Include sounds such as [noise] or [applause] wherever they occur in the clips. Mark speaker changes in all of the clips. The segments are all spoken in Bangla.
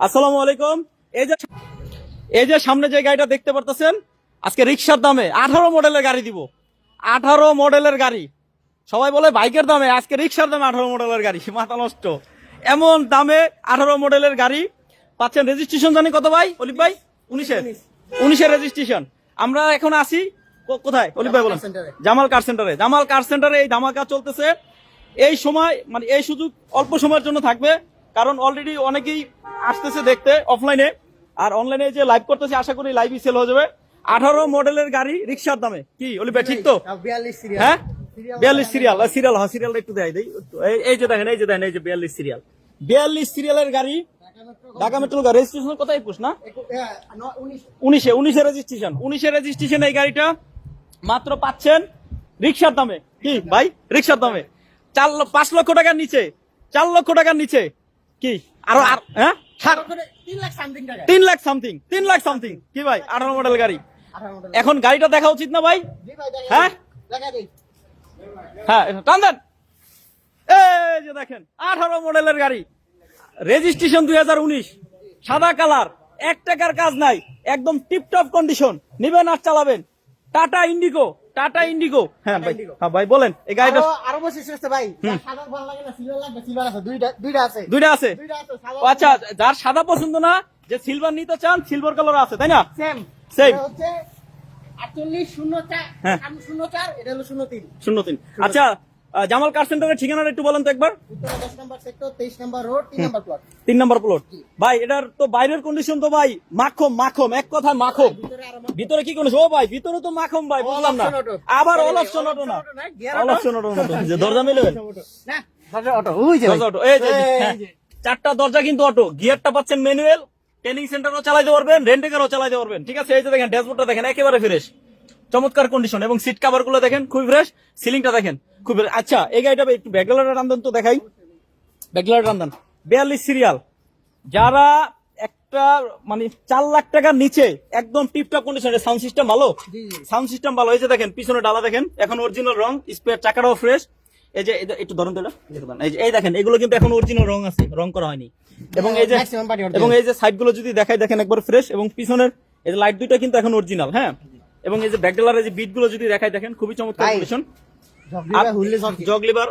Speaker 1: আসসালামু আলাইকুম। এই যে এই যে সামনে যে গাড়িটা দেখতে পারতেছেন আজকে রিক্সার দামে আঠারো মডেলের গাড়ি দিব। আঠারো মডেলের গাড়ি। সবাই বলে বাইকের দামে আজকে রিক্সার দামে আঠারো মডেলের গাড়ি। [laughs] মাথা নষ্ট। এমন দামে আঠারো মডেলের গাড়ি পাচ্ছেন। রেজিস্ট্রেশন জানি কত ভাই অলিপ ভাই? উনিশের। উনিশের রেজিস্ট্রেশন। আমরা এখন আসি কোথায়? অলিপ ভাই বলেন। জামাল কার সেন্টারে জামাল কার সেন্টারে এই ধামাকা চলতেছে। এই সময় মানে এই সুযোগ অল্প সময়ের জন্য থাকবে। কারণ অলরেডি অনেকেই আসতেছে দেখতে অফলাইনে আর অনলাইনে যে লাইভ করতেছে আশা করি লাইভই সেল হয়ে যাবে। আঠারো মডেলের গাড়ি রিক্সার দামে। কি? অলিপ ঠিক তো?
Speaker 2: সিরিয়াল
Speaker 1: হ্যাঁ? বিয়াল্লিশ সিরিয়াল সিরিয়াল হ্যাঁ সিরিয়ালটা একটু দেয় দেই। এই- যে দেখেন এই যে দেখেন এই যে বিয়াল্লিশ সিরিয়াল বিয়াল্লিশ সিরিয়ালের গাড়ি ঢাকা মেট্রোল গাড়ি রেজিস্ট্রেশন কত একুশ না? উনিশে। উনিশে রেজিস্ট্রেশন উনিশে রেজিস্ট্রেশন এই গাড়িটা মাত্র পাচ্ছেন রিক্সার দামে। কি ভাই? রিক্সার দামে। চার পাঁচ লক্ষ টাকার নিচে। চার লক্ষ টাকার নিচে। কি? আরও আর হ্যাঁ?
Speaker 2: তিন লাখ সামথিং
Speaker 1: তিন লাখ সামথিং তিন লাখ সামথিং কি ভাই? আঠারো মডেল গাড়ি। এখন গাড়িটা দেখা উচিত না ভাই?
Speaker 2: জি ভাই দেখা
Speaker 1: হ্যাঁ? হ্যাঁ টান দেন। এই যে দেখেন আঠারো মডেলের গাড়ি। রেজিস্ট্রেশন দুই হাজার উনিশ। সাদা কালার। এক টাকার কাজ নাই। একদম টিপটপ কন্ডিশন নিবেন আর চালাবেন। Tata Indigo Tata Indigo. হ্যাঁ ভাই। হ্যাঁ ভাই বলেন এই গাড়িটা
Speaker 2: আরও বেশি বসে আছে ভাই। সাদা ভালো লাগে না সিলভার লাগবে সিলভার আছে দুইটা দুইটা আছে।
Speaker 1: দুইটা আছে?
Speaker 2: দুইটা আছে
Speaker 1: আচ্ছা যার সাদা পছন্দ না যে সিলভার নিতে চান সিলভার কালার আছে তাই না?
Speaker 2: সেম
Speaker 1: সেম
Speaker 2: হচ্ছে আটচল্লিশ শূন্য চার
Speaker 1: হ্যাঁ।
Speaker 2: শূন্য চার এটা হলো শূন্য তিন।
Speaker 1: শূন্য তিন। আচ্ছা জামাল কার সেন্টারের ঠিকানাটা একটু বলেন তো একবার।
Speaker 2: রোড তিন নম্বর প্লট
Speaker 1: ভাই এটার তো বাইরের কন্ডিশন তো ভাই মাখম মাখম এক কথা মাখম।
Speaker 2: ভিতরে
Speaker 1: কি করেছে ও ভাই ভিতরে তো মাখম ভাই বুঝলাম না। আবার অল অপশন অটো না।
Speaker 2: option auto না, gear
Speaker 1: অল অপশন অটো [laughs] না দরজা মিলবেন হ্যাঁ। চারটা দরজা কিন্তু অটো গিয়ারটা পাচ্ছেন ম্যানুয়াল ট্রেনিং সেন্টারও চালাইতে পারবেন রেন্টেকারও চালাইতে পারবেন। ঠিক আছে এই যে দেখেন ড্যাশবোর্ডটা দেখেন একেবারে ফ্রেশ চমৎকার কন্ডিশন এবং সিট কভারগুলো দেখেন খুবই ফ্রেশ সিলিংটা দেখেন খুব আচ্ছা এই গাড়িটা একটু ব্যাকলারের রান্ধন তো দেখাই। ব্যাকলারের রান্ধন বিয়াল্লিশ সিরিয়াল যারা একটা মানে চার লাখ টাকার নিচে একদম টিপটপ কন্ডিশন সাউন্ড সিস্টেম ভালো। সাউন্ড সিস্টেম ভালো। এই যে দেখেন পিছনে ডালা দেখেন এখন অরিজিনাল রং স্পেয়ার চাকাটাও ফ্রেশ এই যে একটু ধরুন তো এটা। এই যে এই দেখেন এগুলো কিন্তু এখন অরিজিনাল রং আছে রং করা হয়নি। এবং এই যে এবং এই যে সাইডগুলো যদি দেখাই দেখেন একবার ফ্রেশ এবং পিছনের এই যে লাইট দুইটা কিন্তু এখন অরিজিনাল হ্যাঁ? এবং এই যে ব্যাকডেলার যে বিটগুলো যদি দেখাই দেখেন খুবই চমৎকার কন্ডিশন পেপার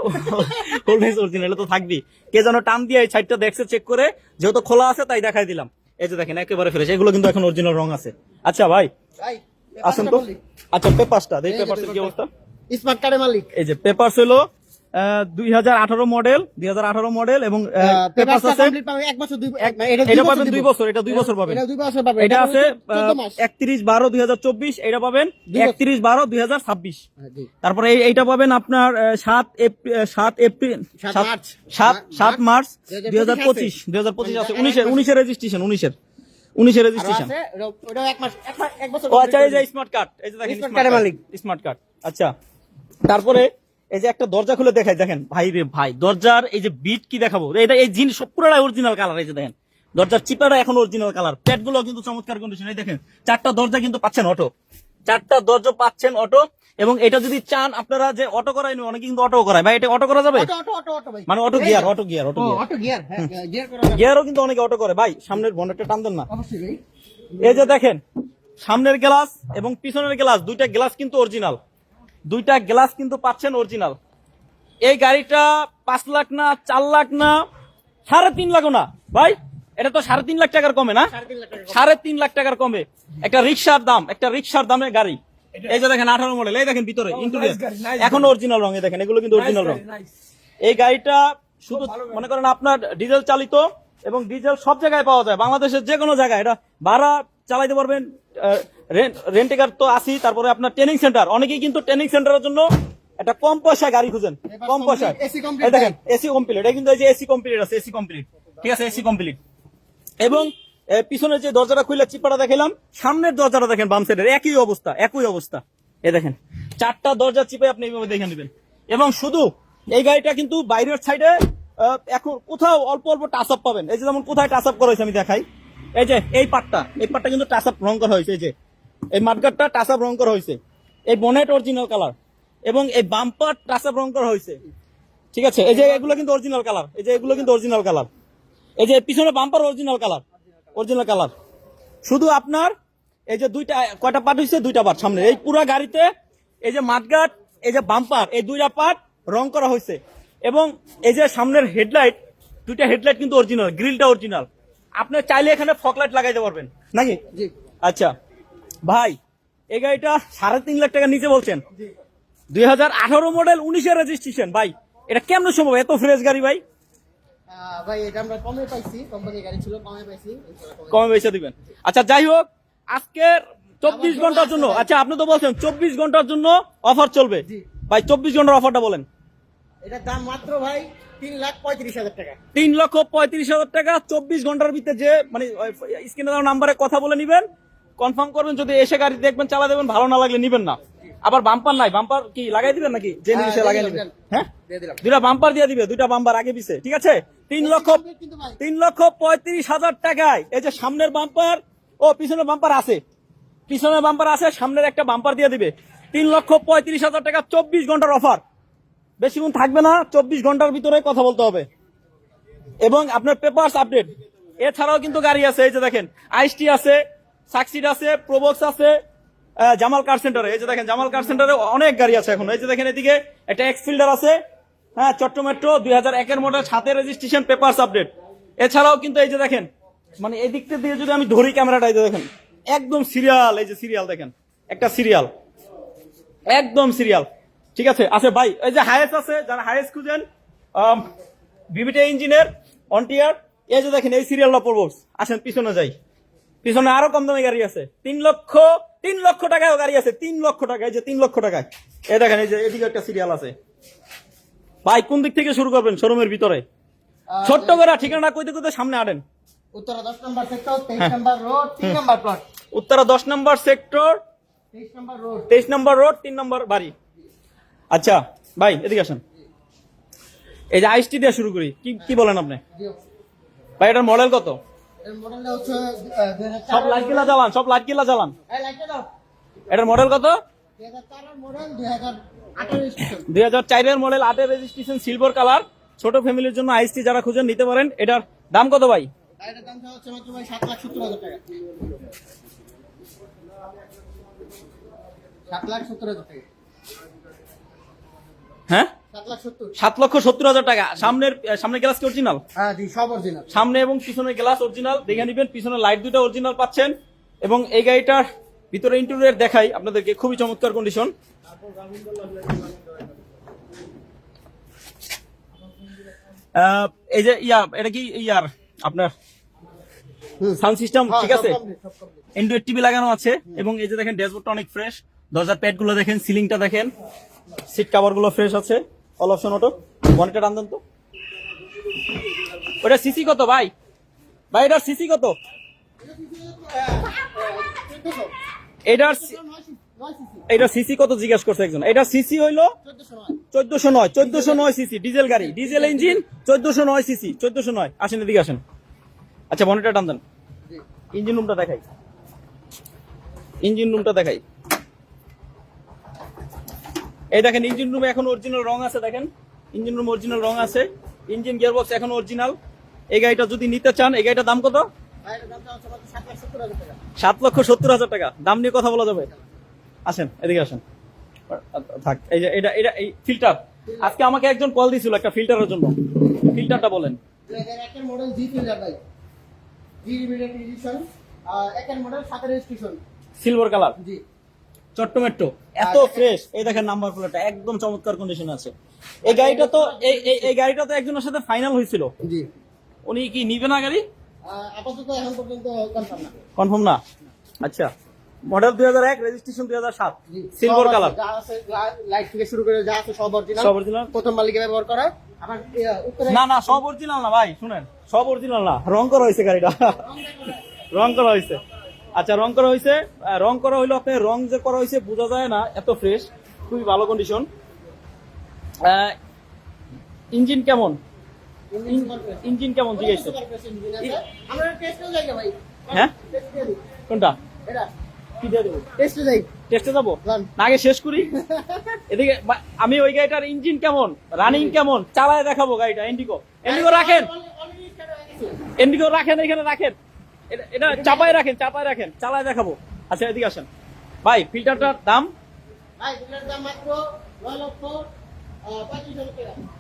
Speaker 1: অরিজিনাল তো থাকবি কে যেন টান দিয়ে এই সাইডটা দেখছে চেক করে যেহেতু খোলা আছে তাই দেখাই দিলাম। এই যে দেখেন একেবারে ফ্রেশ এগুলো কিন্তু এখন অরিজিনাল রং আছে। আচ্ছা ভাই তো। আচ্ছা পেপারটা এই পেপারসের কি অবস্থা?
Speaker 2: স্মার্ট কার্ডের মালিক।
Speaker 1: এই যে পেপারস হলো দুই হাজার আঠারো মডেল দুই হাজার আঠারো মডেল এবং
Speaker 2: এটা
Speaker 1: পাবেন দুই বছর এটা দুই বছর পাবেন।
Speaker 2: এটা
Speaker 1: আছে একত্রিশ বারো দুই হাজার চব্বিশ এটা পাবেন। একত্রিশ বারো দুই হাজার ছাব্বিশ।
Speaker 2: হ্যাঁ,
Speaker 1: তারপরে এইটা পাবেন আপনার সাত এপ্রিল সাত এপ্রিল
Speaker 2: সাত
Speaker 1: সাত-
Speaker 2: মার্চ।
Speaker 1: দুই হাজার পঁচিশ দুই হাজার পঁচিশ আছে উনিশের উনিশের রেজিস্ট্রেশন উনিশের
Speaker 2: আরও
Speaker 1: রেজিস্ট্রেশন
Speaker 2: আছে এক মাস এক বছর
Speaker 1: ও আচ্ছা এই যে স্মার্ট কার্ড এই যে দেখেন স্মার্ট কার্ড
Speaker 2: মালিক।
Speaker 1: স্মার্ট কার্ড আচ্ছা। তারপরে এই যে একটা দরজা খুলে দেখাই দেখেন। ভাই রে ভাই দরজার এই যে বিট কি দেখাবো? এটা এই জিনিস সব পুরোটাই অরিজিনাল কালার এই যে দেখেন। দরজার চিপাটা এখন অরিজিনাল কালার প্যাডগুলো কিন্তু চমৎকার কন্ডিশন এই দেখেন চারটা দরজা কিন্তু পাচ্ছেন অটো চারটা দরজা পাচ্ছেন অটো এবং এটা যদি চান আপনারা যে অটো করাই অনেকে কিন্তু অটো করায়। ভাই এটা অটো করা যাবে?
Speaker 2: অটো অটো অটো অটো ভাই।
Speaker 1: মানে auto gear auto gear auto
Speaker 2: ও,
Speaker 1: গিয়ার
Speaker 2: অটো গিয়ার হ্যাঁ গিয়ার করা যাবে।
Speaker 1: গিয়ারও কিন্তু অনেকে অটো করে। ভাই সামনের বনেটটা টান দেন না।
Speaker 2: অবশ্যই ভাই।
Speaker 1: এই যে দেখেন সামনের গ্লাস এবং পিছনের গ্লাস দুইটা গ্লাস কিন্তু অরিজিনাল দুইটা গ্লাস কিন্তু পাচ্ছেন অরিজিনাল এই গাড়িটা পাঁচ লাখ না চার লাখ না সাড়ে তিন লাখও না। ভাই এটা তো সাড়ে তিন লাখ টাকার কমে না?
Speaker 2: সাড়ে তিন লাখ
Speaker 1: টাকার কমে। একটা রিক্সার দাম একটা রিক্সার দামে গাড়ি। এই যে দেখেন আঠারো মডেল এই দেখেন ভিতরে ইন্টেরিয়র এখন অরিজিনাল রং এই দেখেন এগুলো কিন্তু অরিজিনাল রং এই গাড়িটা শুধু মনে করেন আপনার ডিজেল চালিত এবং ডিজেল সব জায়গায় পাওয়া যায় বাংলাদেশের যে কোনো জায়গায়। এটা ভাড়া চালাইতে পারবেন রেন্টেকার তো আসি তারপরে আপনার ট্রেনিং সেন্টার অনেকেই কিন্তু ট্রেনিং সেন্টারের জন্য একটা কম পয়সায় গাড়ি খুঁজেন কম পয়সায়। দেখেন এসি কমপ্লিট এটা কিন্তু এই যে এসি কমপ্লিট আছে এসি কমপ্লিট ঠিক আছে এসি কমপ্লিট এবং পিছনের যে দরজাটা খুলে চিপাটা দেখালাম সামনের দরজাটা দেখেন বাম সাইডের একই অবস্থা একই অবস্থা। এ দেখেন চারটা দরজা চিপে আপনি এইভাবে দেখে নেবেন। এবং শুধু এই গাড়িটা কিন্তু বাইরের সাইডে এখন কোথাও অল্প অল্প টাচ আপ পাবেন। এই যে যেমন কোথায় টাচ আপ করা আমি দেখাই। এই যে, এই পাটটা এই পাটটা কিন্তু টাচ আপ রং করা হয়েছে, এই যে। এই মাঠগাটটা টাচ আপ রং করা হয়েছে। এই বনেট অরিজিনাল কালার এবং এই বাম্পার টাচ আপ রং করা হয়েছে। ঠিক আছে? এই যে, এগুলো কিন্তু অরিজিনাল কালার এই যে, এগুলো কিন্তু অরিজিনাল কালার এই যে, পিছনে bumper original colour original colour শুধু আপনার, এই যে দুইটা, কয়টা পার্ট হয়েছে? দুইটা পার্ট সামনে। এই পুরো গাড়িতে এই যে মাঠগাট এই যে বাম্পার এই দুইটা পার্ট রং করা হয়েছে। এবং এই যে সামনের হেডলাইট দুইটা হেডলাইট কিন্তু অরিজিনাল গ্রিলটা অরিজিনাল আপনি চাইলে এখানে ফকলাইট লাগাইতে পারবেন। নাকি?
Speaker 2: জি।
Speaker 1: আচ্ছা। ভাই এই গাড়িটা সাড়ে তিন লাখ টাকা নিচে বলছেন। দুই হাজার আঠারো মডেল উনিশের রেজিস্ট্রেশন ভাই এটা কেমন সম্ভব? এত ফ্রেশ গাড়ি ভাই?
Speaker 2: আহ, ভাই এটা আমরা কমে পাইছি। কোম্পানির গাড়ি ছিল কমে পাইছি। কমে-
Speaker 1: কমে দিবেন। আচ্ছা যাই হোক আজকের চব্বিশ ঘণ্টার
Speaker 2: জন্য।
Speaker 1: আচ্ছা আপনি তো বলছেন চব্বিশ ঘণ্টার জন্য অফার চলবে। ভাই চব্বিশ ঘণ্টার অফারটা বলেন।
Speaker 2: এটার দাম মাত্র ভাই তিন
Speaker 1: লক্ষ পঁয়ত্রিশ হাজার টাকা চব্বিশ ঘণ্টার ভিতরে যে মানে স্ক্রিনে দেওয়া নাম্বারে কথা বলে নিবেন কনফার্ম করবেন যদি এসে গাড়ি দেখবেন চালা দেবেন ভালো না লাগলে নিবেন না। আবার বাম্পার নাই বাম্পার কি লাগাই দিবেন নাকি? যে
Speaker 2: হ্যাঁ,
Speaker 1: লাগাই দিবেন। হ্যাঁ? দুইটা বাম্পার দিয়ে দিবে দুইটা বাম্পার আগে পিছে ঠিক আছে? তিন লক্ষ তিন লক্ষ পঁয়ত্রিশ হাজার টাকায় এই যে সামনের বাম্পার ও পিছনের বাম্পার আছে। পিছনের বাম্পার আছে সামনের একটা বাম্পার দিয়ে দিবে। তিন লক্ষ পঁয়ত্রিশ হাজার টাকা চব্বিশ ঘণ্টার অফার বেশিক্ষণ থাকবে না, চব্বিশ ঘণ্টার ভিতরে কথা বলতে হবে। এবং আপনার পেপারস আপডেট এছাড়াও কিন্তু গাড়ি আছে, এই যে দেখেন, আইসটি আছে, সাকসিড আছে, প্রোবক্স আছে জামাল কার সেন্টারে এই যে দেখেন, জামাল কার সেন্টারে অনেক গাড়ি আছে এখন। এই যে দেখেন এদিকে একটা এক্স ফিল্ডার আছে হ্যাঁ চট্ট মেট্রো দুই হাজার একের মডেল সাথে রেজিস্ট্রেশন পেপারস আপডেট এছাড়াও কিন্তু এই যে দেখেন মানে এই দিকটা দিয়ে যদি আমি ধরি ক্যামেরাটা এই যে দেখেন, একদম সিরিয়াল এই যে সিরিয়াল দেখেন, একটা সিরিয়াল একদম সিরিয়াল ঠিক আছে আছে ভাই এই যে হায়েস আছে যারা হায়েস খুঁজেন ভিভিটা ইঞ্জিনের অনটিয়ার এই যে দেখেন এই সিরিয়ালটা পড়ব। আসেন পিছনে যাই। পিছনে আরও কম দামে গাড়ি আছে। তিন লক্ষ তিন লক্ষ টাকায় গাড়ি আছে তিন লক্ষ টাকা এই যে তিন লক্ষ টাকায়। এই দেখেন এই যে এদিকে একটা সিরিয়াল আছে। ভাই কোন দিক থেকে শুরু করবেন? শোরুমের ভিতরে। ছোট্ট করে ঠিকানা কইতে কইতে সামনে আনেন।
Speaker 2: উত্তরা দশ নম্বর সেক্টর তেইশ নম্বর রোড তিন নম্বর প্লট
Speaker 1: উত্তরা দশ নম্বর সেক্টর
Speaker 2: তেইশ নম্বর রোড
Speaker 1: তেইশ নম্বর রোড তিন নম্বর বাড়ি। আচ্ছা ভাই, এদিকে আসেন। এই যে আইসটি দিয়ে শুরু করি, কি কি বলেন আপনি? ভাই, এটার মডেল কত? সব লাইট গিলা জ্বালান, সব লাইট
Speaker 2: লাইটটা দাও
Speaker 1: এটার মডেল কত?
Speaker 2: দুই হাজার চারের মডেল
Speaker 1: আটের রেজিস্ট্রেশন সিলভার কালার ছোট ফ্যামিলির জন্য আইসটি যারা খুঁজেন নিতে পারেন, এটার দাম কত ভাই?
Speaker 2: সাত লাখ সত্তর হাজার টাকা সাত লাখ সত্তর হাজার টাকা
Speaker 1: হ্যাঁ?
Speaker 2: সাত
Speaker 1: লক্ষ সত্তর হাজার টাকা। সামনের সামনের গ্লাস কি অরিজিনাল
Speaker 2: হ্যাঁ
Speaker 1: সামনে এবং পিছনের গ্লাস অরিজিনাল দেখে নিবেন পিছনের লাইট দুটো অরিজিনাল পাচ্ছেন। এবং এই গাড়িটার ভিতরে ইন্টেরিয়র দেখাই আপনাদেরকে খুবই চমৎকার কন্ডিশন এই যে ইয়া এটা কি ইয়ার আপনার? সাউন্ড সিস্টেম ঠিক আছে? অ্যান্ড্রয়েড টিভি লাগানো আছে। এবং এই যে দেখেন ড্যাশবোর্ডটা অনেক ফ্রেশ দরজার প্যাডগুলো দেখেন সিলিংটা দেখেন। সিট কাভারগুলো ফ্রেশ আছে। অল অপশন অটো মনিটর আনতেন তো? ওটা সিসি কত ভাই? ভাই এটার সিসি কত? এটার এটার সিসি কত জিজ্ঞেস করছে একজন? এটা সিসি হইল চোদ্দশো নয় চোদ্দশো নয় সিসি ডিজেল গাড়ি। ডিজেল ইঞ্জিন চোদ্দশো নয় সিসি চোদ্দশো নয়। আসেন এদিকে আসেন। আচ্ছা মনিটর টান দেন ইঞ্জিন রুমটা দেখাই। ইঞ্জিন রুমটা দেখাই। এই দেখেন ইঞ্জিন রুমে এখন অরিজিনাল রং আছে দেখেন। ইঞ্জিন রুম অরিজিনাল রং আছে। ইঞ্জিন গিয়ারবক্স এখন অরিজিনাল এই গাড়িটা যদি নিতে চান এই গাড়িটার দাম কত? সাত লক্ষ সত্তর হাজার টাকা। দাম নিয়ে কথা বলা যাবে। আসেন এদিকে আসেন। থাক এই যে এটা এটা এই ফিল্টার আজকে আমাকে একজন কল দিছিল একটা ফিল্টারের জন্য। ফিল্টারটা বলেন।
Speaker 2: মডেল জি ফিল্টার ভাই। জি লিমিটেড এডিশন একের মডেল সাতের স্টেশন
Speaker 1: সিলভার কালার
Speaker 2: জি।
Speaker 1: চট্ট মেট্রো এত ফ্রেশ এই দেখেন নাম্বার প্লেটটা একদম চমৎকার কন্ডিশন আছে। এই গাড়িটা তো এই এই- গাড়িটা তো একজনের সাথে ফাইনাল হয়েছিল।
Speaker 2: জি।
Speaker 1: উনি কি নিবে না গাড়ি?
Speaker 2: আপাতত এখন পর্যন্ত কনফার্ম না।
Speaker 1: কনফার্ম না? আচ্ছা। মডেল দুই হাজার এক রেজিস্ট্রেশন দুই হাজার সাত। সিলভার কালার
Speaker 2: লাইট থেকে শুরু করে যা আছে সব অরিজিনাল
Speaker 1: সব original?
Speaker 2: প্রথম মালিকে ব্যবহার করা।
Speaker 1: না না সব অরিজিনাল না ভাই শুনেন। সব অরিজিনাল না। রং করা হয়েছে গাড়িটা। রং করা হয়েছে। আচ্ছা রং করা হয়েছে রং করা হইল আপনার রং যে করা হয়েছে বোঝা যায় না এত ফ্রেশ খুবই ভালো কন্ডিশন ইঞ্জিন কেমন?
Speaker 2: ইঞ্জিন
Speaker 1: কেমন জিজ্ঞেস হ্যাঁ। কোনটা?
Speaker 2: টেস্টে যাই।
Speaker 1: টেস্টে যাব? আগে শেষ করি। এদিকে আমি ওই গাড়িটার ইঞ্জিন কেমন? রানিং কেমন? চালায় দেখাবো গাড়িটা। এন্ডিকো এন্ডিকো রাখেন। এন্ডিকো রাখেন এখানে রাখেন। এটা- চাপায় রাখেন চাপায় রাখেন। চালায় দেখাবো। আচ্ছা এদিকে আসেন। ভাই ফিল্টারটার
Speaker 2: দাম?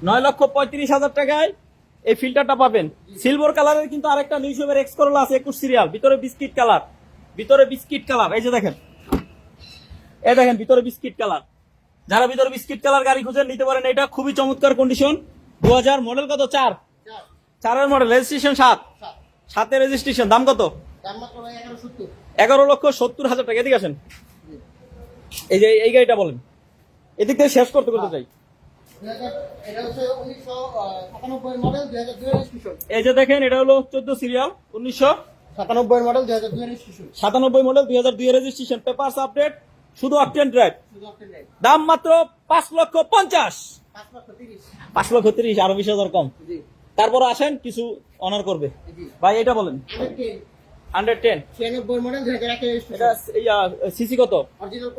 Speaker 2: নয় লক্ষ পঁয়ত্রিশ হাজার
Speaker 1: টাকায় এই ফিল্টারটা পাবেন। সিলভার কালারের কিন্তু আরেকটা নিউজের এক্স করলা আছে একুশ সিরিয়াল। ভিতরে বিস্কিট কালার। ভিতরে বিস্কিট কালার। এই যে দেখেন। এই দেখেন ভিতরে বিস্কিট কালার। যারা ভিতরে বিস্কিট কালার গাড়ি খুঁজেন নিতে পারেন এটা। খুবই চমৎকার কন্ডিশন দু হাজার মডেল কত? চার।
Speaker 2: চার।
Speaker 1: চারের মডেল রেজিস্ট্রেশন সাত। সাতের রেজিস্ট্রেশন দাম কত?
Speaker 2: এগারো
Speaker 1: লক্ষ সত্তর হাজার টাকা। এদিকে আসেন। এই যে এই গাড়িটা বলেন। এদিক থেকে শেষ করতে করতে চাই এই যে দেখেন, এটা হলো চোদ্দ সিরিয়াল উনিশশো
Speaker 2: সাতানব্বই মডেল দুই হাজার
Speaker 1: সাতানব্বই মডেল দুই হাজার দুই রেজিস্ট্রেশন পেপারস আপডেট শুধু অকটেন ড্রাইভ দাম মাত্র পাঁচ লক্ষ পঞ্চাশ।
Speaker 2: পাঁচ লক্ষ তিরিশ,
Speaker 1: আরও বিশ হাজার কম। তারপর আসেন, কিছু অনার করবে। ভাই, এটা বলেন। এটা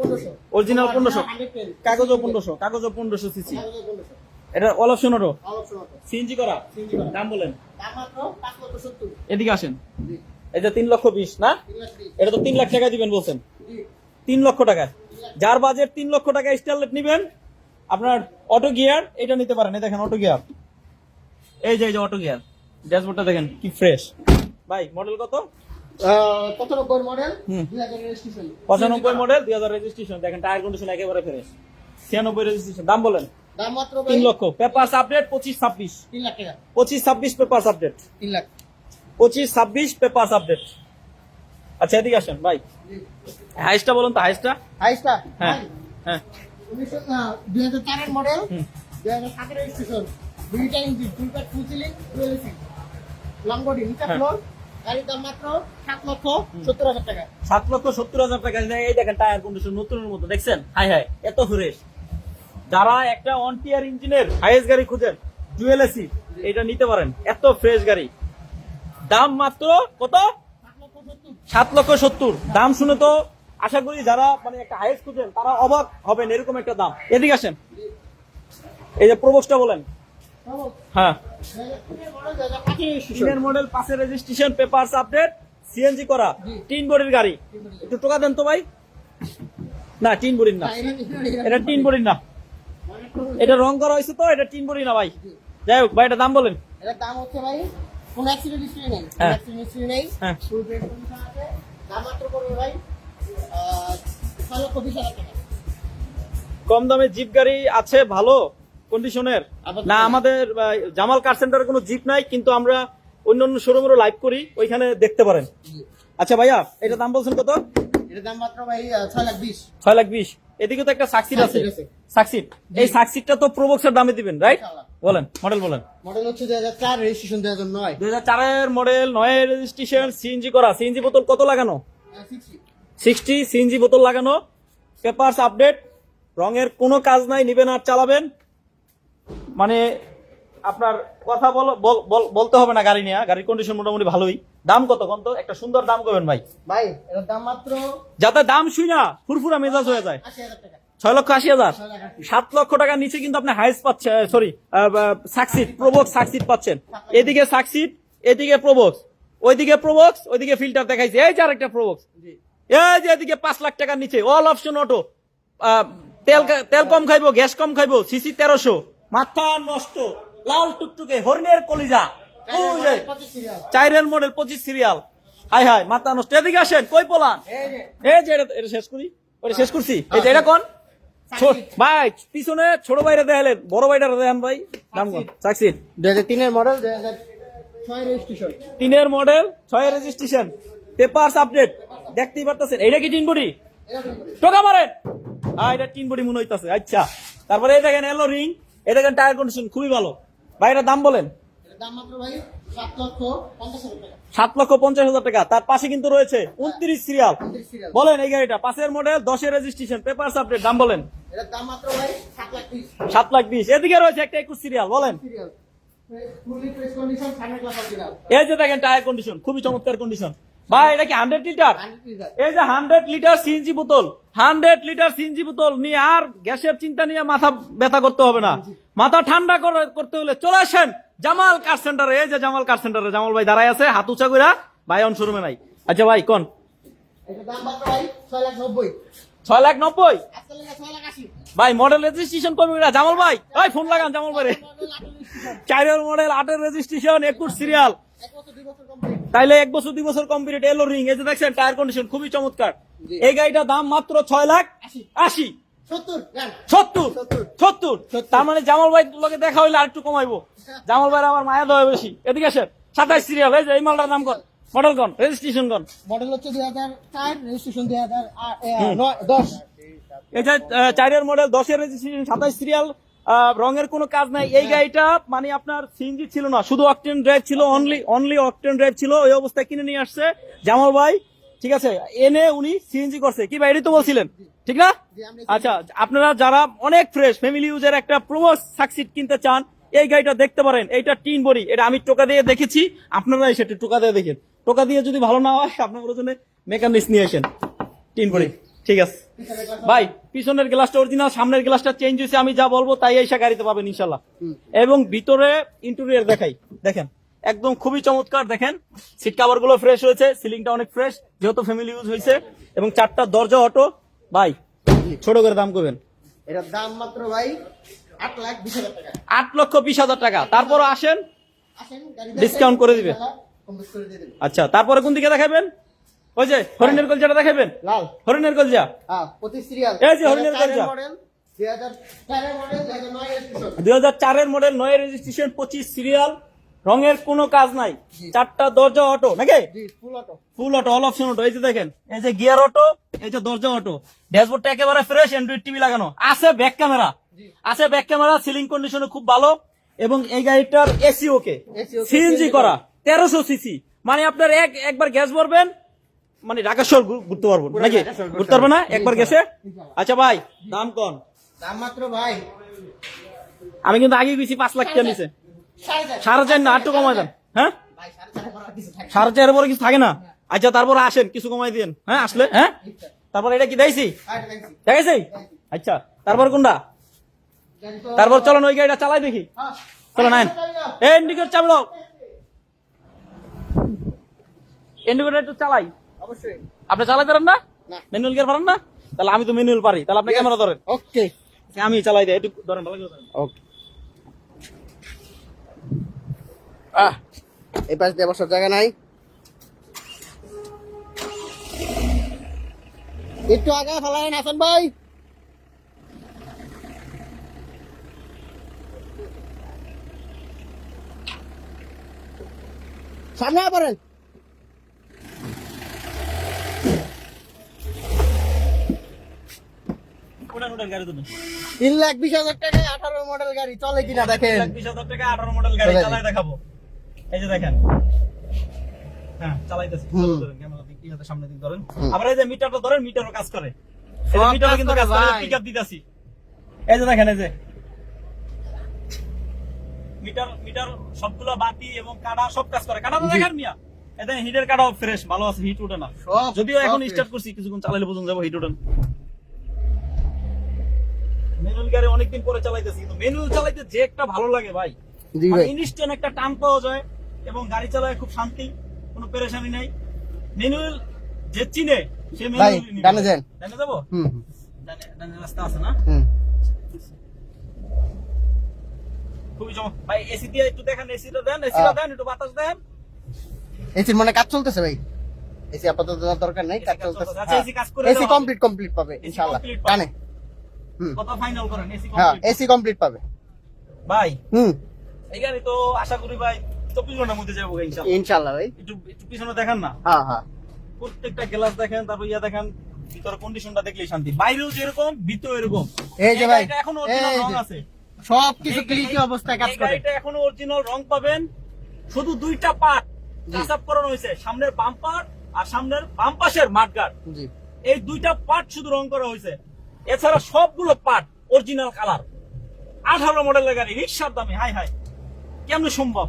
Speaker 2: পনেরোশো
Speaker 1: Original 1500
Speaker 2: হান্ড্রেড টেন
Speaker 1: কাগজও পনেরোশো সিসি। এটা অল সিএনজি করা? দাম বলেন। এদিকে আসেন। যে তিন লক্ষ বিশ, না? এটা তো তিন লাখ দিবেন বলছেন। তিন লক্ষ টাকা যার বাজেট তিন লক্ষ টাকা স্টারলেট নিবেন, আপনার অটো গিয়ার এটা নিতে পারেন। দেখেন অটো গিয়ার এই যে এই যে অটো গিয়ার ড্যাশবোর্ডটা দেখেন কি ফ্রেশ ভাই মডেল কত?
Speaker 2: পঁচানব্বই মডেল দুই হাজার রেজিস্ট্রেশন
Speaker 1: পঁচানব্বই মডেল দুই হাজার রেজিস্ট্রেশন দেখেন টায়ার কন্ডিশন একেবারে ফ্রেশ ছিয়ানব্বই রেজিস্ট্রেশন দাম বলেন।
Speaker 2: দাম মাত্র
Speaker 1: তিন লক্ষ। পেপার আপডেট পঁচিশ ছাব্বিশ।
Speaker 2: তিন লাখ টাকা।
Speaker 1: পঁচিশ ছাব্বিশ পেপার আপডেট
Speaker 2: তিন লাখ।
Speaker 1: পঁচিশ ছাব্বিশ পেপার আপডেট আচ্ছা এদিকে আসেন ভাই।
Speaker 2: জি
Speaker 1: বলুন তো হ্যাঁ হ্যাঁ।
Speaker 2: দুই হাজার চারের মডেল দুই হাজার সাতের রেজিস্ট্রেশন দুইটা ইঞ্জিন ফুল প্যাট full ceiling dual AC long body নিচে
Speaker 1: হ্যাঁ।
Speaker 2: ফ্লোর গাড়ির দাম মাত্র সাত লক্ষ সত্তর হাজার টাকা।
Speaker 1: সাত লক্ষ সত্তর হাজার টাকা। এই দেখেন টায়ার কন্ডিশন নতুনের মতো দেখছেন? হাই হাই এত ফ্রেশ যারা একটা ওয়ান টিয়ার ইঞ্জিনের হাইয়েস্ট গাড়ি খুঁজেন ডুয়েল এসি এটা নিতে পারেন। এত ফ্রেশ গাড়ি। দাম মাত্র কত?
Speaker 2: সাত লক্ষ সত্তর।
Speaker 1: দাম শুনে তো আশা করি যারা মানে একটা হাইয়েস্ট খুঁজেন তারা অবাক হবেন এরকম একটা দাম। এদিকে আসেন। এই যে প্রবোক্সটা বলেন। হ্যাঁ।
Speaker 2: তিনের মডেল দুই রেজিস্ট্রেশন
Speaker 1: তিনের মডেল পাঁচের রেজিস্ট্রেশন পেপারস আপডেট সিএনজি করা তিন বডির গাড়ি। একটু টোকা দেন তো ভাই। না তিন বডির না। এটা তিন বডির না। এটা রং করা হয়েছে তো এটা তিন বডি না ভাই। যাই হোক ভাই এটা দাম বলেন।
Speaker 2: এটার দাম হচ্ছে ভাই কোন অ্যাক্সিডেন্ট হিস্ট্রি নেই। অ্যাক্সিডেন্ট হিস্ট্রি নেই। ফুল ব্রেক কন্ডিশন আছে। দাম মাত্র পড়বে ভাই আহ, লক্ষ বিশ হাজার টাকা।
Speaker 1: কম দামে জিপ গাড়ি আছে ভালো। কন্ডিশনের না। আমাদের জামাল কার সেন্টারে কোনো জিপ নাই কিন্তু আমরা অন্য অন্য শোরুমেরও লাইভ করি ওইখানে দেখতে পারেন। আচ্ছা ভাইয়া এটা দাম বলছেন কত?
Speaker 2: এটার দাম মাত্র ভাই ছয় লাখ বিশ।
Speaker 1: ছয় লাখ বিশ। এদিকে তো একটা সাকসিড আছে।
Speaker 2: সাকসিড
Speaker 1: এই সাকসিডটা তো প্রোবক্সের দামে দিবেন রাইট বলেন মডেল বলেন।
Speaker 2: মডেল হচ্ছে দুই হাজার চার রেজিস্ট্রেশন দুই হাজার নয়।
Speaker 1: দুই হাজার চারের মডেল নয় রেজিস্ট্রেশন সিএনজি করা। সিএনজি বোতল কত লাগানো?
Speaker 2: সিক্সটি
Speaker 1: সিক্সটি সিএনজি বোতল লাগানো। পেপারস আপডেট রঙের কোনো কাজ নাই নিবেন আর চালাবেন। মানে আপনার কথা বল বল- বল- বলতে হবে না গাড়ি নিয়ে গাড়ির কন্ডিশন মোটামুটি ভালোই। দাম কত কত একটা সুন্দর দাম করবেন ভাই।
Speaker 2: ভাই এটার দাম মাত্র
Speaker 1: যাতে দাম শুই না ফুরফুরা মেজাজ হয়ে যায়। ছয় লক্ষ আশি হাজার। সাত লক্ষ টাকার নিচে কিন্তু আপনি হাইস পাচ্ছেন সরি সাকসিড প্রোবক্স সাকসিড পাচ্ছেন। এদিকে সাকসিড এদিকে প্রোবক্স ওইদিকে প্রোবক্স ওইদিকে ফিল্টার দেখাইছে। এই যে আরেকটা প্রোবক্স
Speaker 2: জি।
Speaker 1: এই যে এদিকে পাঁচ লাখ টাকার নিচে অল অপশন অটো তেল তেল কম খাইবো গ্যাস কম খাইবো সিসি তেরোশো। মাথা নষ্ট লাল টুকটুকে হরিণের কলিজা। চাইরেল মডেল পঁচিশ সিরিয়াল হাই হাই মাথা নষ্ট। এদিকে আসেন কই পোলান?
Speaker 2: এই যে।
Speaker 1: এটা- এটা শেষ করি। ওটা শেষ করছি। এই যে এটা কোন? ভাই পিছনে ছোট ভাইরা দেখালেন বড় ভাইটা দেখান ভাই। নাম কোন সাকসিড
Speaker 2: দুই হাজার তিনের মডেল দুই হাজার
Speaker 1: তিনের মডেল ছয় রেজিস্ট্রেশন পেপারস আপডেট দেখতেই পারতেছেন। এটা কি টিন বডি টোকা মারেন। হ্যাঁ এটা তিন বডি মনে হইতাছে। আচ্ছা। তারপরে এই দেখেন এলো রিং দেখেন টায়ার কন্ডিশন খুবই ভালো। ভাই এটার দাম বলেন।
Speaker 2: সাত লক্ষ পঞ্চাশ হাজার টাকা।
Speaker 1: তার পাশে কিন্তু রয়েছে উনত্রিশ সিরিয়াল বলেন এই গাড়িটা। পাশের মডেল দশের রেজিস্ট্রেশন পেপার আপডেট দাম বলেন।
Speaker 2: সাত লাখ বিশ।
Speaker 1: এদিকে রয়েছে একটা একুশ সিরিয়াল বলেন। এই যে দেখেন টায়ার কন্ডিশন খুবই চমৎকার কন্ডিশন ভাই এটা কি হান্ড্রেড লিটার এই যে হান্ড্রেড লিটার সিএনজি বোতল। হান্ড্রেড লিটার সিএনজি বোতল নিয়ে আর গ্যাসের চিন্তা নিয়ে মাথা ব্যথা করতে হবে না। মাথা ঠান্ডা করে- করতে হলে চলে আসেন জামাল কার সেন্টারে। এই যে জামাল কার সেন্টারে। জামাল ভাই দাঁড়ায় আছে হাত উঁচা কইরা ভাই অন শোরুমে নাই। আচ্ছা ভাই কোন?
Speaker 2: ছয় লাখ নব্বই।
Speaker 1: ভাই মডেল রেজিস্ট্রেশন এটা জামাল ভাই ভাই ফোন লাগান জামাল ভাই চারের মডেল আটের রেজিস্ট্রেশন একুশ সিরিয়াল তাইলে এক বছর দুই বছর কমপ্লিট এলো রিং এই যে দেখছেন টায়ার কন্ডিশন খুবই চমৎকার। এই গাড়িটার দাম মাত্র ছয় লাখ
Speaker 2: আশি।
Speaker 1: আশি।
Speaker 2: সত্তর
Speaker 1: সত্তর। তার মানে জামাল ভাই লোকে দেখা হইলে আরেকটু কমাইবো। [laughs] জামাল ভাইয়ের আমার মায়া দেওয়া বেশি। এদিকে আসেন সাতাইশ সিরিয়াল এই যে এই মালটার নাম কর মডেল কন? রেজিস্ট্রেশন কন?
Speaker 2: মডেল হচ্ছে দুই হাজার চার রেজিস্ট্রেশন দুই হাজার দশ।
Speaker 1: এই যে চারের মডেল দশের রেজিস্ট্রেশন সাতাইশ সিরিয়াল রঙের কোনো কাজ নাই। এই গাড়িটা মানে আপনার সিএনজি ছিল না শুধু অকটেন ড্রাইভ ছিল অনলি অনলি অকটেন ড্রাইভ ছিল ওই অবস্থায় কিনে নিয়ে আসছে জামাল ভাই। ঠিক আছে এনে উনি সিএনজি করছে। কি ভাই তো বলছিলেন? ঠিক না? আচ্ছা আপনারা যারা অনেক ফ্রেশ ফ্যামিলি ইউজের একটা প্রোমো সাকসিড কিনতে চান এই গাড়িটা দেখতে পারেন। এইটা টিন বডি এটা আমি টোকা দিয়ে দেখেছি। আপনারা এসে একটু টোকা দিয়ে দেখেন। টোকা দিয়ে যদি ভালো না হয় আপনার জন্য মেকানিক্স নিয়ে আসেন। Tin body. ঠিক আছে। ভাই পিছনের গ্লাসটা অরিজিনাল সামনের গ্লাসটা চেঞ্জ হয়েছে আমি যা বলব তাই এসে গাড়িতে পাবেন ইনশাল্লাহ। এবং ভিতরে ইন্টেরিয়র দেখাই। দেখেন একদম খুবই চমৎকার দেখেন। সিট কাভারগুলো ফ্রেশ হয়েছে সিলিংটা অনেক ফ্রেশ যেহেতু ফ্যামিলি ইউজ হয়েছে। এবং চারটা দরজা অটো ভাই ছোট করে দাম করবেন।
Speaker 2: এটার দাম মাত্র ভাই আট
Speaker 1: লক্ষ বিশ হাজার টাকা। তারপর আসেন।
Speaker 2: আসেন গাড়ি
Speaker 1: করে দেবে। আচ্ছা তারপরে কোন দিকে দেখাবেন? ওই যে হরিণের কলজাটা দেখাবেন?
Speaker 2: লাল।
Speaker 1: হরিণের কলজা?
Speaker 2: হ্যাঁ সিরিয়াল
Speaker 1: এই যে হরিণের কলজা।
Speaker 2: দুই হাজার চারের মডেল নয় রেজিস্ট্রেশন
Speaker 1: পঁচিশ সিরিয়াল রঙের কোনো কাজ নাই। চারটা দরজা অটো নাকি?
Speaker 2: Full auto
Speaker 1: all option auto এই যে দেখেন এই যে গিয়ার অটো এই যে দরজা অটো ড্যাশবোর্ডটা একেবারে ফ্রেশ অ্যান্ড্রয়েড টিভি লাগানো। আছে ব্যাক ক্যামেরা আছে ব্যাক ক্যামেরা সিলিং কন্ডিশনে খুব ভালো। এবং এই গাড়িটার এসি ওকে সিএনজি করা তেরোশো সিসি মানে আপনার এক একবার গ্যাস ভরবেন মানে ঘু- ঘুরতে পারব নাকি?
Speaker 2: ঘুরতে
Speaker 1: পারব না? একবার গেছে? আচ্ছা ভাই দাম কম
Speaker 2: দাম মাত্র ভাই।
Speaker 1: আমি কিন্তু আগে গেছি পাঁচ লাখ টাকা নিচে
Speaker 2: সাড়ে চার।
Speaker 1: না একটু কমাই দেন। হ্যাঁ?
Speaker 2: সাড়ে চার
Speaker 1: চারের পরে কিছু থাকে না? আচ্ছা তারপরে আসেন কিছু কমাই দিন হ্যাঁ আসলে হ্যাঁ? তারপর এটা কি দেয়ছি
Speaker 2: আর দেখছি
Speaker 1: দেখেছি আচ্ছা তারপর কোনটা? তারপর চলো ওই গাড়িটা চালাই দেখি।
Speaker 2: হ্যাঁ।
Speaker 1: চলো নাইন।
Speaker 2: চাবি দাও।
Speaker 1: এ ইন্ডিকেট চাবি দাও ইন্ডিকেটর একটু চালাই।
Speaker 2: অবশ্যই।
Speaker 1: আপনি চালাই পারেন না। ম্যানুয়াল গিয়ার পারেন না? তাহলে আমি তো ম্যানুয়াল পারি। তাহলে আপনি ক্যামেরা ধরেন।
Speaker 2: ওকে
Speaker 1: আমি চালাই দিই একটু ধরেন ভালো করে ধরেন।
Speaker 2: ওকে আহ। এই পাশ দিয়ে বসার জায়গা নাই। একটু আগে ফেলাইন হাসান ভাই। সামনে পড়েন
Speaker 1: উঠান, উঠান, গাড়ি তুলুন।
Speaker 2: তিন লাখ বিশ হাজার টাকায় আঠারো মডেল গাড়ি চলে কিনা দেখেন
Speaker 1: বিশ হাজার টাকা, 18 মডেল গাড়ি চালাই দেখাবো। এই যে দেখেন। হ্যাঁ, চালাইতেছি।
Speaker 2: হুম।
Speaker 1: দিক দিয়ে হাতে সামনের দিক ধরেন। আবার এই যে মিটারটা ধরেন, মিটারও কাজ করে। এই যে
Speaker 2: সব
Speaker 1: মিটারও কিন্তু কাজ করে,
Speaker 2: ভাই।
Speaker 1: pick এই যে দেখেন, এই যে। মিটার মিটার সবগুলো বাতি এবং কাটা সব কাজ করে কাটা তো দেখেন মিয়া এতে হিটের কাটাও ফ্রেশ ভালো আছে হিট ওঠে না যদিও এখন স্টার্ট করছি কিছুক্ষণ চালাইলে পর্যন্ত যাব হিট ওঠেন ম্যানুয়াল গাড়ি অনেকদিন পরে চালাইতেছি কিন্তু ম্যানুয়াল চালাইতে যে একটা ভালো লাগে ভাই।
Speaker 2: জি ভাই।
Speaker 1: ইনস্ট্যান্ট একটা টান পাওয়া যায় এবং গাড়ি চালায় খুব শান্তি কোনো পেরেশানি নাই। ম্যানুয়াল যে চিনে সে ম্যানুয়াল
Speaker 2: ডানে যান।
Speaker 1: ডানে যাব?
Speaker 2: হুম
Speaker 1: ডানে ডানে রাস্তা আছে না?
Speaker 2: হুম।
Speaker 1: খুবই চমক। ভাই এসি দিয়ে একটু দেখেন এসিটা দেন এসিটা। দেন একটু বাতাস দেন।
Speaker 2: এসির মনে কাজ চলতেছে ভাই। এসি আপাতত দরকার নেই কাজ চলতেছে।
Speaker 1: আচ্ছা,
Speaker 2: এসি কমপ্লিট কমপ্লিট পাবে ইনশাআল্লাহ। জানে হুম
Speaker 1: কত ফাইনাল করেন? এসি
Speaker 2: হ্যাঁ এসি কমপ্লিট পাবে।
Speaker 1: ভাই
Speaker 2: হুম।
Speaker 1: এই গাড়ি তো আশা করি ভাই চব্বিশ ঘণ্টার মধ্যে যাব ইনশাল্লাহ
Speaker 2: ইনশাআল্লাহ ভাই।
Speaker 1: একটু একটু পিছনে দেখেন না?
Speaker 2: হ্যাঁ হ্যাঁ।
Speaker 1: প্রত্যেকটা গ্লাস দেখেন তারপর ইয়া দেখেন ভিতরে কন্ডিশনটা দেখলেই শান্তি। বাইরেও যেরকম ভিতরেও এরকম।
Speaker 2: এই যে ভাই, এখনও
Speaker 1: অরিজিনাল রং আছে।
Speaker 2: সব কিছু
Speaker 1: এই-
Speaker 2: ক্লিকি অবস্থায় কাজ করে।
Speaker 1: গাড়িটা এখনও অরিজিনাল রং পাবেন। শুধু দুইটা পার্ট আপ করানো হয়েছে সামনের বাম্পার আর সামনের বাম পাশের মাঠগার্ড এই দুইটা পার্ট শুধু রং করা হয়েছে। এছাড়া সবগুলো পার্ট অরিজিনাল কালার। আঠারো মডেলের গাড়ি রিক্সার দামে হাই হাই। কেমনে সম্ভব?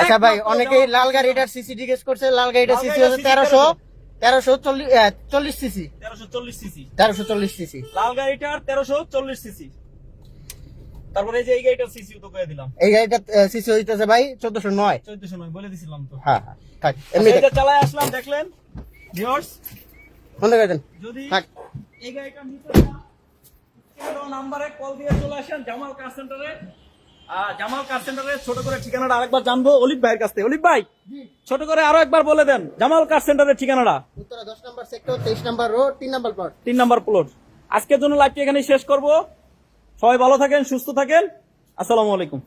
Speaker 2: আচ্ছা ভাই অনেকেই লাল গাড়িটার সিসি জিজ্ঞেস করছে লাল গাড়িটার সিসি হচ্ছে তেরোশো তেরোশো চল্লিশ সিসি
Speaker 1: তেরোশো চল্লিশ সিসি
Speaker 2: তেরোশো চল্লিশ সিসি
Speaker 1: লাল গাড়িটার তেরোশো চল্লিশ সিসি তারপরে এই যে এই গাড়িটার সিসিও তো করে দিলাম।
Speaker 2: এই গাড়িটা সিসি হইতেছে ভাই চোদ্দশো নয়।
Speaker 1: চোদ্দশো নয় বলে দিছিলাম তো।
Speaker 2: হ্যাঁ হ্যাঁ থাক এমনি
Speaker 1: আচ্ছা, চালায় আসলাম দেখলেন? ভিউয়ার্স
Speaker 2: বন্ধ করে দেন।
Speaker 1: যদি
Speaker 2: থাক।
Speaker 1: এই গাড়িটা নিতে চান কোনো নাম্বারে কল দিয়ে চলে আসেন জামাল কার সেন্টারে জামাল কার সেন্টারে ছোট করে ঠিকানাটা আরেকবার জানব অলিভ ভাইয়ের কাছ থেকে। ভাই ছোট করে আরও একবার বলে দেন জামাল কার সেন্টারের ঠিকানাটা।
Speaker 2: উত্তরা দশ নম্বর সেক্টর তেইশ নম্বর রোড তিন নম্বর প্লট
Speaker 1: তিন নাম্বার প্লট আজকের জন্য লাইভটি এখানে শেষ করব। সবাই ভালো থাকেন সুস্থ থাকেন। আসসালামু আলাইকুম।